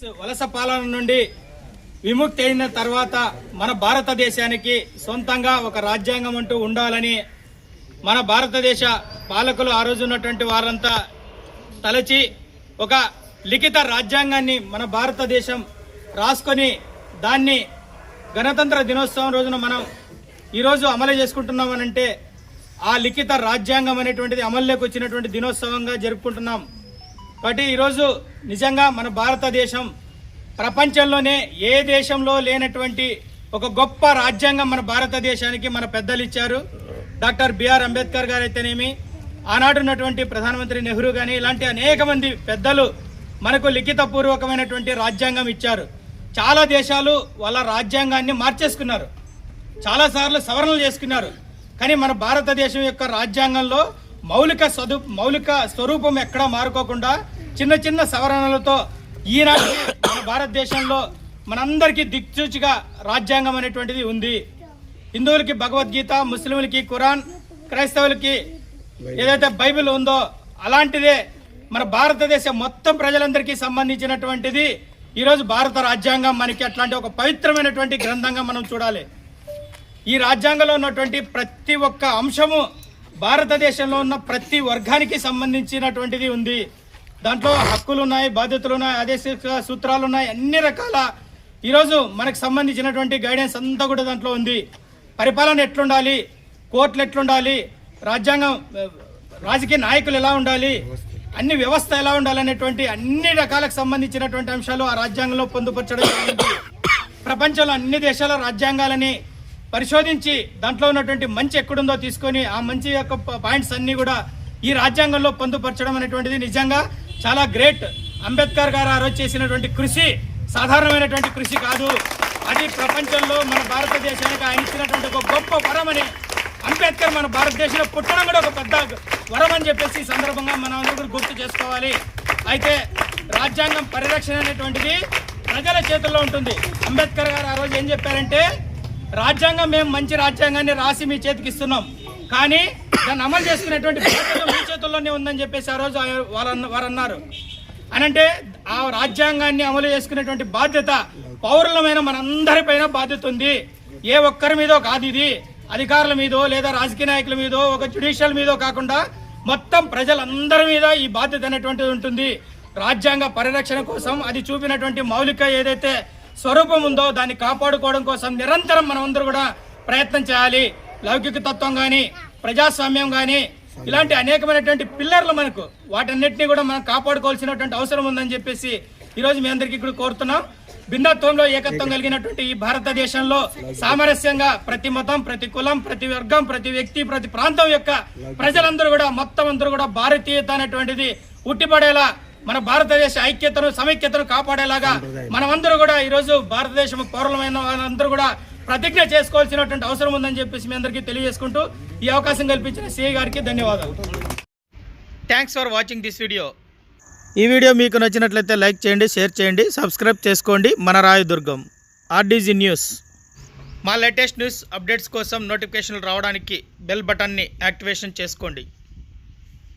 వలస పాలన నుండి విముక్తి అయిన తర్వాత మన భారతదేశానికి సొంతంగా ఒక రాజ్యాంగం అంటూ ఉండాలని మన భారతదేశ పాలకులు ఆ రోజు ఉన్నటువంటి వారంతా తలచి ఒక లిఖిత రాజ్యాంగాన్ని మన భారతదేశం రాసుకొని దాన్ని గణతంత్ర దినోత్సవం రోజున మనం ఈరోజు అమలు చేసుకుంటున్నామనంటే ఆ లిఖిత రాజ్యాంగం అనేటువంటిది అమల్లోకి వచ్చినటువంటి దినోత్సవంగా జరుపుకుంటున్నాం. కాబట్టి ఈరోజు నిజంగా మన భారతదేశం ప్రపంచంలోనే ఏ దేశంలో లేనటువంటి ఒక గొప్ప రాజ్యాంగం మన భారతదేశానికి మన పెద్దలు ఇచ్చారు. డాక్టర్ బిఆర్ అంబేద్కర్ గారు అయితేనేమి ఆనాడు ఉన్నటువంటి ప్రధానమంత్రి నెహ్రూ కానీ ఇలాంటి అనేక మంది పెద్దలు మనకు లిఖితపూర్వకమైనటువంటి రాజ్యాంగం ఇచ్చారు. చాలా దేశాలు వాళ్ళ రాజ్యాంగాన్ని మార్చేసుకున్నారు. చాలాసార్లు సవరణలు చేసుకున్నారు. కానీ మన భారతదేశం యొక్క రాజ్యాంగంలో మౌలిక సదు మౌలిక స్వరూపం ఎక్కడా మారుకోకుండా చిన్న చిన్న సవరణలతో ఈనాటి మన భారతదేశంలో మనందరికీ దిక్సూచిగా రాజ్యాంగం అనేటువంటిది ఉంది. హిందువులకి భగవద్గీత ముస్లింలకి ఖురాన్ క్రైస్తవులకి ఏదైతే బైబిల్ ఉందో అలాంటిదే మన భారతదేశం మొత్తం ప్రజలందరికీ సంబంధించినటువంటిది. ఈరోజు భారత రాజ్యాంగం మనకి అట్లాంటి ఒక పవిత్రమైనటువంటి గ్రంథంగా మనం చూడాలి. ఈ రాజ్యాంగంలో ఉన్నటువంటి ప్రతి ఒక్క అంశము భారతదేశంలో ఉన్న ప్రతి వర్గానికి సంబంధించినటువంటిది ఉంది. దాంట్లో హక్కులు ఉన్నాయి బాధ్యతలు ఉన్నాయి ఆదేశిక సూత్రాలు ఉన్నాయి అన్ని రకాల. ఈరోజు మనకు సంబంధించినటువంటి గైడెన్స్ అంతా కూడా దాంట్లో ఉంది. పరిపాలన ఎట్లుండాలి? కోర్టులు ఎట్లుండాలి? రాజ్యాంగం రాజకీయ నాయకులు ఎలా ఉండాలి? అన్ని వ్యవస్థ ఎలా ఉండాలనేటువంటి అన్ని రకాలకు సంబంధించినటువంటి అంశాలు ఆ రాజ్యాంగంలో పొందుపరచడం జరిగింది. ప్రపంచంలో అన్ని దేశాల రాజ్యాంగాలని పరిశోధించి దాంట్లో ఉన్నటువంటి మంచి ఎక్కడుందో తీసుకొని ఆ మంచి యొక్క పాయింట్స్ అన్నీ కూడా ఈ రాజ్యాంగంలో పొందుపరచడం అనేటువంటిది నిజంగా చాలా గ్రేట్. అంబేద్కర్ గారు ఆ రోజు చేసినటువంటి కృషి సాధారణమైనటువంటి కృషి కాదు. అది ప్రపంచంలో మన భారతదేశానికి ఆయన ఇచ్చినటువంటి ఒక గొప్ప వరం అని అంబేద్కర్ మన భారతదేశంలో పుట్టడం కూడా ఒక పెద్ద వరం అని చెప్పేసి ఈ సందర్భంగా మనం అందరూ గుర్తు చేసుకోవాలి. అయితే రాజ్యాంగం పరిరక్షణ అనేటువంటిది ప్రజల చేతుల్లో ఉంటుంది. అంబేద్కర్ గారు ఆ రోజు ఏం చెప్పారంటే రాజ్యాంగం మేము మంచి రాజ్యాంగాన్ని రాసి మీ చేతికి ఇస్తున్నాం. కానీ దాన్ని అమలు చేసుకునేటువంటి మీ చేతుల్లోనే ఉందని చెప్పేసి ఆ రోజు వారు అన్నారు అనంటే ఆ రాజ్యాంగాన్ని అమలు చేసుకునేటువంటి బాధ్యత పౌరులమైన మనందరిపైన బాధ్యత ఉంది. ఏ ఒక్కరి మీదో కాదు ఇది. అధికారుల మీదో లేదా రాజకీయ నాయకుల మీదో ఒక జ్యుడిషియల్ మీదో కాకుండా మొత్తం ప్రజలందరి మీద ఈ బాధ్యత అనేటువంటిది ఉంటుంది. రాజ్యాంగ పరిరక్షణ కోసం అది చూపినటువంటి మౌలిక ఏదైతే స్వరూపం ఉందో దాన్ని కాపాడుకోవడం కోసం నిరంతరం మనం అందరూ కూడా ప్రయత్నం చేయాలి. లౌకిక తత్వం కానీ ప్రజాస్వామ్యం కానీ ఇలాంటి అనేకమైనటువంటి పిల్లర్లు మనకు వాటన్నిటిని కూడా మనం కాపాడుకోవాల్సినటువంటి అవసరం ఉందని చెప్పేసి ఈరోజు మీ అందరికీ ఇక్కడ కోరుతున్నాం. భిన్నత్వంలో ఏకత్వం కలిగినటువంటి ఈ భారతదేశంలో సామరస్యంగా ప్రతి మతం ప్రతి కులం ప్రతి వర్గం ప్రతి వ్యక్తి ప్రతి ప్రాంతం యొక్క ప్రజలందరూ కూడా మొత్తం అందరూ కూడా భారతీయత అనేటువంటిది ఉట్టిపడేలా మన భారతదేశ ఐక్యతను సమైక్యతను కాపాడేలాగా మనమందరూ కూడా ఈరోజు భారతదేశం పౌరులమైన వాళ్ళందరూ కూడా ప్రతిజ్ఞ చేసుకోవాల్సినటువంటి అవసరం ఉందని చెప్పేసి మీ అందరికీ తెలియజేసుకుంటూ ఈ అవకాశం కల్పించిన సిఐ గారికి ధన్యవాదాలు. Thanks for watching this video ఈ వీడియో మీకు నచ్చినట్లయితే లైక్ చేయండి షేర్ చేయండి సబ్స్క్రైబ్ చేసుకోండి. మన రాయదుర్గం ఆర్డీజీ న్యూస్. మా లేటెస్ట్ న్యూస్ అప్డేట్స్ కోసం నోటిఫికేషన్లు రావడానికి బెల్ బటన్ని యాక్టివేషన్ చేసుకోండి.